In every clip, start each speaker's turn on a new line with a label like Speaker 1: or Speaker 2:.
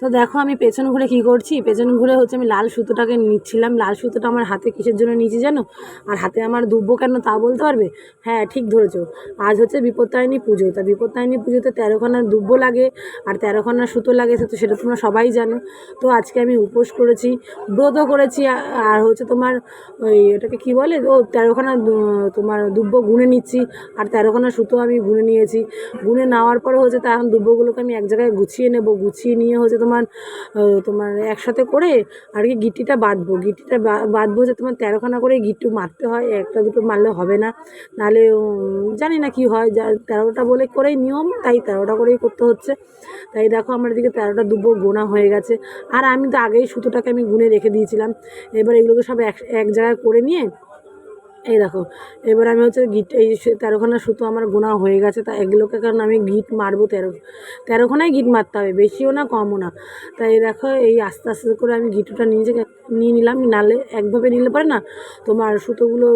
Speaker 1: তো দেখো আমি পেছন ঘুরে কী করছি? পেছন ঘুরে হচ্ছে আমি লাল সুতোটাকে নিচ্ছিলাম। লাল সুতোটা আমার হাতে কিসের জন্য নিয়েছি জানো? আর হাতে আমার দুব্বো কেন তা বলতে পারবে? হ্যাঁ ঠিক ধরেছো। আজ হচ্ছে বিপত্তারিণী পুজো। তা বিপত্তারিণী পুজোতে তেরোখানা দুব্বো লাগে আর তেরোখানা সুতো লাগে, সে তো সেটা তোমরা সবাই জানো। তো আজকে আমি উপোস করেছি, ব্রত করেছি আর হচ্ছে তোমার ওই এটাকে কী বলে? ও, তেরোখানা তোমার দুব্বো গুনে নিচ্ছি আর তেরোখানা সুতো আমি গুনে নিয়েছি। গুনে নেওয়ার পরে হচ্ছে তা এখন দুব্বোগুলোকে আমি এক জায়গায় গুছিয়ে নেব। গুছিয়ে নিয়ে হচ্ছে তোমার আহ, তোমার একসাথে করে আর কি গিট্টিটা বাঁধবো। গিট্টিটা বাঁধবো যে তোমার তেরোখানা করে গিট্টু মারতে হয় একটা দুটো মারলে হবে না। নাহলে জানি না কি হয় যা তেরোটা বলে করেই নিয়ম তাই তেরোটা করেই করতে হচ্ছে। তাই দেখো আমার এদিকে তেরোটা দুব্বো গোনা হয়ে গেছে। আর আমি তো আগেই সুতোটাকে আমি গুনে রেখে দিয়েছিলাম। এবার এগুলোকে সব এক এক জায়গায় করে নিয়ে এই দেখো, এবার আমি হচ্ছে গিট এই তেরোখানা সুতো আমার গোনা হয়ে গেছে, তা এগুলোকে কারণ আমি গিট মারবো তেরো তেরোখানায় গিট মারতে হবে, বেশিও না, কমও না। তাই দেখো, এই আস্তে আস্তে করে আমি গিটুটা যে নিয়ে নিলাম, নালে একভাবে নিলে পারে না তোমার সুতোগুলো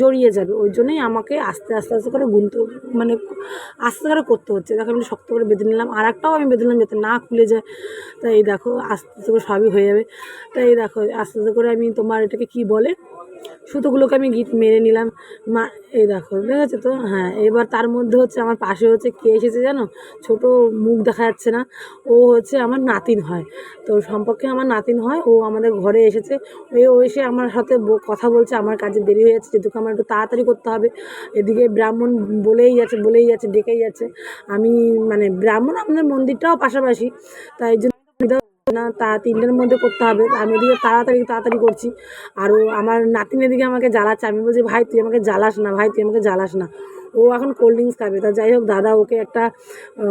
Speaker 1: জড়িয়ে যাবে, ওই জন্যই আমাকে আস্তে আস্তে আস্তে করে গুনতে মানে আস্তে করে করতে হচ্ছে। দেখো, আমি শক্ত করে বেঁধে নিলাম আর একটাও আমি বেঁধে নিলাম যাতে না খুলে যায়। তাই এই দেখো, আস্তে আস্তে করে সবই হয়ে যাবে। তাই দেখো, আস্তে আস্তে করে আমি তোমার এটাকে কি বলে? সুতোগুলোকে আমি গিট মেরে নিলাম। মা, এই দেখো দেখেছ তো? হ্যাঁ এবার তার মধ্যে হচ্ছে আমার পাশে হচ্ছে কে এসেছে জানো? ছোট মুখ দেখা যাচ্ছে না। ও হচ্ছে আমার নাতিন হয়। তো সম্পর্কে আমার নাতিন হয়, ও আমাদের ঘরে এসেছে। ও এসে আমার সাথে কথা বলছে, আমার কাজে দেরি হয়ে যাচ্ছে যেহেতু আমার একটু তাড়াতাড়ি করতে হবে। এদিকে ব্রাহ্মণ বলেই যাচ্ছে বলেই যাচ্ছে, ডেকেই যাচ্ছে। আমি মানে ব্রাহ্মণ আমাদের মন্দিরটাও পাশাপাশি, তাই জন্য না, তা তিনটের মধ্যে করতে হবে। আমি ওদিকে তাড়াতাড়ি তাড়াতাড়ি করছি। আর আমার নাতিনের দিকে আমাকে জ্বালাচ্ছে। আমি বলছি, ভাই, তুই আমাকে জ্বালাস না, ভাই, তুই আমাকে জ্বালাস না। ও এখন কোল্ড ড্রিঙ্কস খাবে। তা যাই হোক, দাদা ওকে একটা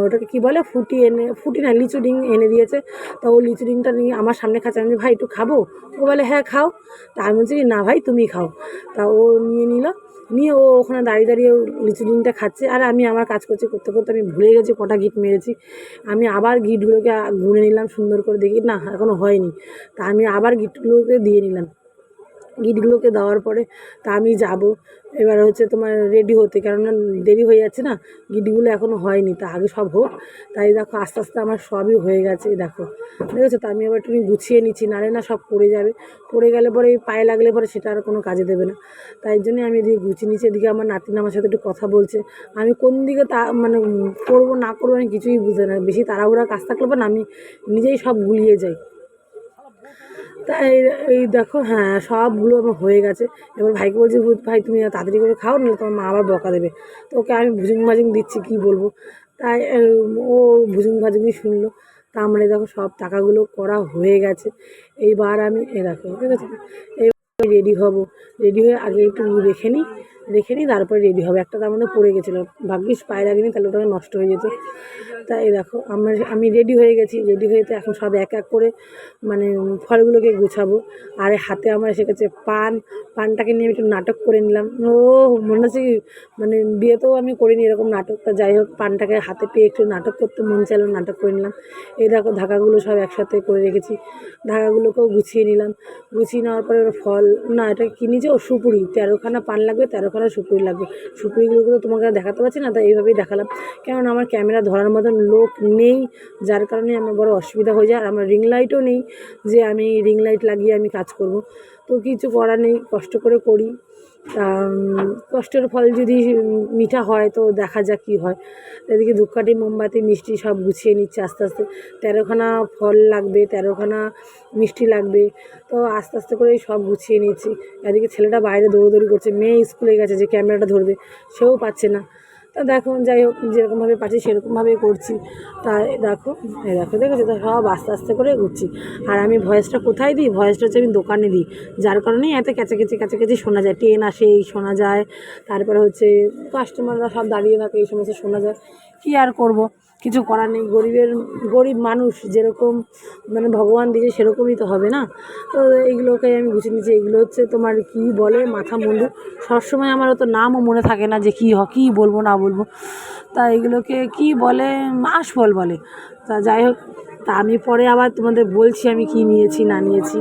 Speaker 1: ওটাকে কী বলে, ফুটি এনে, ফুটি না, লিচু ডিং এনে দিয়েছে। তা ও লিচু ডিংটা নিয়ে আমার সামনে খাচ্ছে। আমি ভাই, একটু খাব? ও বলে হ্যাঁ খাও। তা আমি বলছি, না ভাই, তুমি খাও। তা ও নিয়ে নিল। নিয়ে ও ওখানে দাঁড়িয়ে দাঁড়িয়ে লিচু ডিমটা খাচ্ছে। আর আমি আমার কাজ করছি, করতে করতে আমি ভুলে গেছি, কটা গিট মেরেছি। আমি আবার গিটগুলোকে গুনে নিলাম সুন্দর করে। দেখি, না এখনও হয়নি। তা আমি আবার গিটগুলোকে দিয়ে নিলাম। গিটগুলোকে দেওয়ার পরে তা আমি যাব। এবার হচ্ছে তোমার রেডি হতে, কেননা দেরি হয়ে যাচ্ছে না গিটগুলো এখনও হয়নি, তা আগে সব হোক। তাই দেখো, আস্তে আস্তে আমার সবই হয়ে গেছে দেখো। দেখেছ তো, আমি আবার একটু গুছিয়ে নিচ্ছি নালে না সব পড়ে যাবে। পড়ে গেলে পরে পায়ে লাগলে পরে সেটা আর কোনো কাজে দেবে না। তাই জন্যই আমি এদিকে গুছিয়ে নিচ্ছি, এদিকে আমার নাতিন আমার সাথে একটু কথা বলছে। আমি কোন দিকে তা মানে করব না করব আমি কিছুই বুঝতে না, বেশি তাড়াহুড়া কাজ থাকলে পরে আমি নিজেই সব গুলিয়ে যাই। তাই এই দেখো হ্যাঁ সবগুলো আমার হয়ে গেছে। এবার ভাইকে বলছি, "ভূত ভাই, তুমি তাড়াতাড়ি করে খাও না তোমার মা আবার বকা দেবে। তো ওকে আমি ভুজুং ভাজুং দিচ্ছি, কী বলব? তাই ও ভুজুং ভাজুংই শুনলো। তা আমার দেখো, সব টাকাগুলো করা হয়ে গেছে। এইবার আমি, এ দেখো, ঠিক আছে? এইবার রেডি হব। রেডি হয়ে আগে একটু রেখে নিই। রেখে নিই, তারপরে রেডি হবে। একটা তার মধ্যে পড়ে গেছিল। ভাগ্যিস পায়ে লাগেনি তাহলে ওটা নষ্ট হয়ে যেত। তাই দেখো, আমার আমি রেডি হয়ে গেছি। রেডি হয়ে তো এখন সব এক এক করে মানে ফলগুলোকে গুছাবো। আর হাতে আমার এসে গেছে পান। পানটাকে নিয়ে একটু নাটক করে নিলাম। ও, মনে হচ্ছে মানে বিয়েতেও আমি করিনি এরকম নাটক। তা যাই হোক, পানটাকে হাতে পেয়ে একটু নাটক করতে মন চাইলো, নাটক করে নিলাম। এই দেখো, ধাগাগুলো সব একসাথে করে রেখেছি। ধাগাগুলোকেও গুছিয়ে নিলাম। গুছিয়ে নেওয়ার পরে ফল, না, এটা কি নিয়েছে ও সুপুরি। তেরোখানা পান লাগবে, তেরোখানা সুপুরি লাগবে। সুপুরিগুলো তো তোমাকে দেখাতে পারছি না, তাই এইভাবেই দেখালাম। কারণ আমার ক্যামেরা ধরার মতন লোক নেই, যার কারণে আমার বড় অসুবিধা হয়ে যায়। আর আমার রিং লাইটও নেই যে আমি রিং লাইট লাগিয়ে আমি কাজ করব। তো কিছু করার নেই, কষ্ট করে করি। কষ্টের ফল যদি মিঠা হয় তো দেখা যাক কী হয়। এদিকে ধূপকাঠি, মোমবাতি, মিষ্টি সব গুছিয়ে নিচ্ছে আস্তে আস্তে। তেরোখানা ফল লাগবে, তেরোখানা মিষ্টি লাগবে। তো আস্তে আস্তে করে সব গুছিয়ে নিচ্ছি। এদিকে ছেলেটা বাইরে দৌড়দৌড়ি করছে, মেয়ে স্কুলে গেছে যে ক্যামেরাটা ধরবে, সেও পাচ্ছে না। তা দেখো, যাই হোক, যেরকমভাবে পাচ্ছি সেরকমভাবে করছি। তাই দেখো, এই দেখো, দেখেছ? তো সব আস্তে আস্তে করে ঘুরছি। আর আমি ভয়েসটা কোথায় দিই? ভয়েসটা হচ্ছে আমি দোকানে দিই। যার কারণেই এত ক্যাচাকেচি ক্যাচাকেচি শোনা যায়। ট্রেন আসে, এই শোনা যায়। তারপরে হচ্ছে কাস্টমাররা সব দাঁড়িয়ে থাকে, এই সমস্ত শোনা যায়। কী আর করব? কিছু করার নেই। গরিবের, গরিব মানুষ যেরকম মানে ভগবান দিয়েছে সেরকমই তো হবে না। তো এইগুলোকে আমি গুছিয়ে নিচ্ছি। এগুলো হচ্ছে তোমার কি বলে, মাথা মুন্ডু। সবসময় আমার অত নামও মনে থাকে না যে কী কী বলব, না বলব। তা এগুলোকে কি বলে, আশফল বলে। তা যাই হোক, তা আমি পরে আবার তোমাদের বলছি আমি কি নিয়েছি, না নিয়েছি।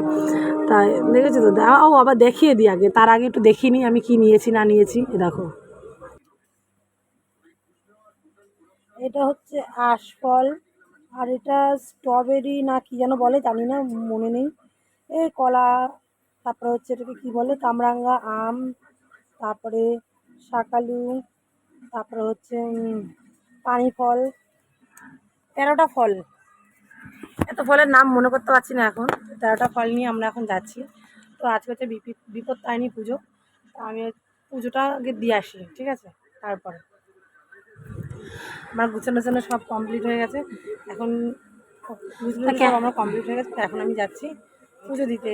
Speaker 1: তা দেখেছ তো? দাও, আবার দেখিয়ে দিই আগে। তার আগে একটু দেখিয়ে নিই আমি কি নিয়েছি, না নিয়েছি। দেখো। এটা হচ্ছে আশফল আর এটা স্ট্রবেরি না কি যেন বলে জানি না, মনে নেই। এ কলা, তারপরে হচ্ছে এটাকে কী বলে, কামরাঙ্গা, আম, তারপরে শাকালু, তারপরে হচ্ছে পানি ফল তেরোটা ফল। এত ফলের নাম মনে করতে পারছি না এখন। তেরোটা ফল নিয়ে আমরা এখন যাচ্ছি। তো আজকে হচ্ছে বিপি- বিপদ তারিণী পুজো আমি পুজোটা আগে দিয়ে আসি, ঠিক আছে? তারপরে। আমার গুছানো গুছানো সব কমপ্লিট হয়ে গেছে। এখন গুছানো সব আমার কমপ্লিট হয়ে গেছে। তো এখন আমি যাচ্ছি পুজো দিতে।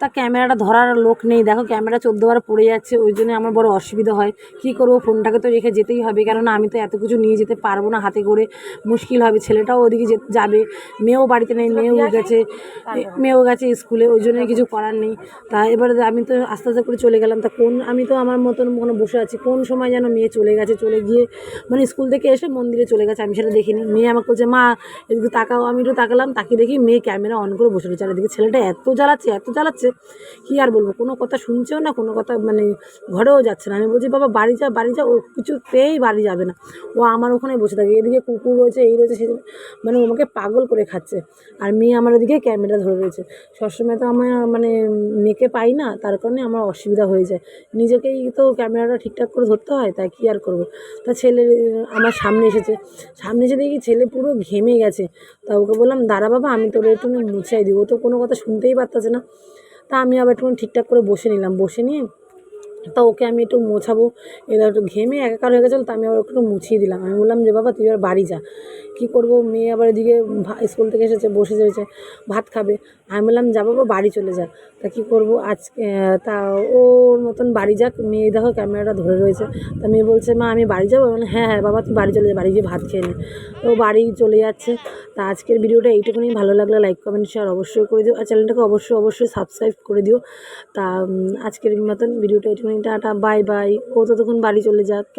Speaker 1: তা ক্যামেরাটা ধরার লোক নেই। দেখো ক্যামেরা চোদ্দোবার পড়ে যাচ্ছে ওই জন্য আমার বড় অসুবিধা হয়। কী করব? ফোনটাকে তো রেখে যেতেই হবে কেননা আমি তো এত কিছু নিয়ে যেতে পারব না হাতে করে। মুশকিল হবে ছেলেটাও ওদিকে যে- যাবে। মেয়েও বাড়িতে নেই মেয়েও গেছে। মেয়েও গেছে স্কুলে ওই জন্য কিছু করার নেই। তা এবারে আমি তো আস্তে আস্তে করে চলে গেলাম। তা কোন আমি তো আমার মতন মনে বসে আছি কোন সময় যেন মেয়ে চলে গেছে চলে গিয়ে মানে স্কুল থেকে এসে মন্দিরে চলে গেছে আমি সেটা দেখিনি। মেয়ে আমাকে বলছে মা এদিকে তাকাও। আমি একটু তাকালাম তাকিয়ে দেখি মেয়ে ক্যামেরা অন করে বসে রয়েছে। আর এদিকে ছেলেটা এত জ্বালাচ্ছে এত জ্বালাচ্ছে কী আর বলব? কোনো কথা শুনছেও না, কোনো কথা মানে ঘরেও যাচ্ছে না। আমি বলছি, বাবা, বাড়ি যা বাড়ি যা। ও কিছুতেই বাড়ি যাবে না। ও আমার ওখানে বসে থাকে। এদিকে কুকুর রয়েছে, এই রয়েছে, সেই মানে ও আমাকে পাগল করে খাচ্ছে। আর মেয়ে আমার ওদিকে ক্যামেরা ধরে রয়েছে। সবসময় তো আমার মানে মেয়েকে পাই না, তার কারণে আমার অসুবিধা হয়ে যায়। নিজেকেই তো ক্যামেরাটা ঠিকঠাক করে ধরতে হয়, তাই কী আর করব? তা ছেলে, আমার সামনে এসেছে। সামনে এসে দেখি ছেলে পুরো ঘেমে গেছে। তা ওকে বললাম, দাঁড়া বাবা, আমি তোর একটু মুছাই ও তো কোনো কথা শুনতেই পারতেছে না। তা আমি আবার একটু ঠিকঠাক করে বসে নিলাম। বসে নিয়ে তা ওকে আমি একটু মোছাবো। এবার একটু ঘেমে একাকার হয়ে গেছিল তা আমি আবার ওকে একটু মুছিয়ে দিলাম। আমি বললাম যে বাবা তুই এবার বাড়ি যা। কী করব? মেয়ে আবার এদিকে স্কুল থেকে এসেছে বসে রয়েছে ভাত খাবে। আমি বললাম যা বাবা বাড়ি চলে যা। তা কী করব? আজকে তা ওর মতন বাড়ি যাক। মেয়ে দেখো ক্যামেরাটা ধরে রয়েছে। তা মেয়ে বলছে মা আমি বাড়ি যাব? বললাম, হ্যাঁ হ্যাঁ বাবা তুই বাড়ি চলে যা বাড়ি গিয়ে ভাত খেয়ে নে। ও বাড়ি চলে যাচ্ছে। তা আজকের ভিডিওটা এইটুকুনি। ভালো লাগলে লাইক কমেন্ট শেয়ার অবশ্যই করে দিও। আর চ্যানেলটাকে অবশ্যই অবশ্যই সাবস্ক্রাইব করে দিও। তা আজকের মতন ভিডিওটা এইটুকুনি। Tata bye bye. ও ততক্ষণ বাড়ি চলে যাক।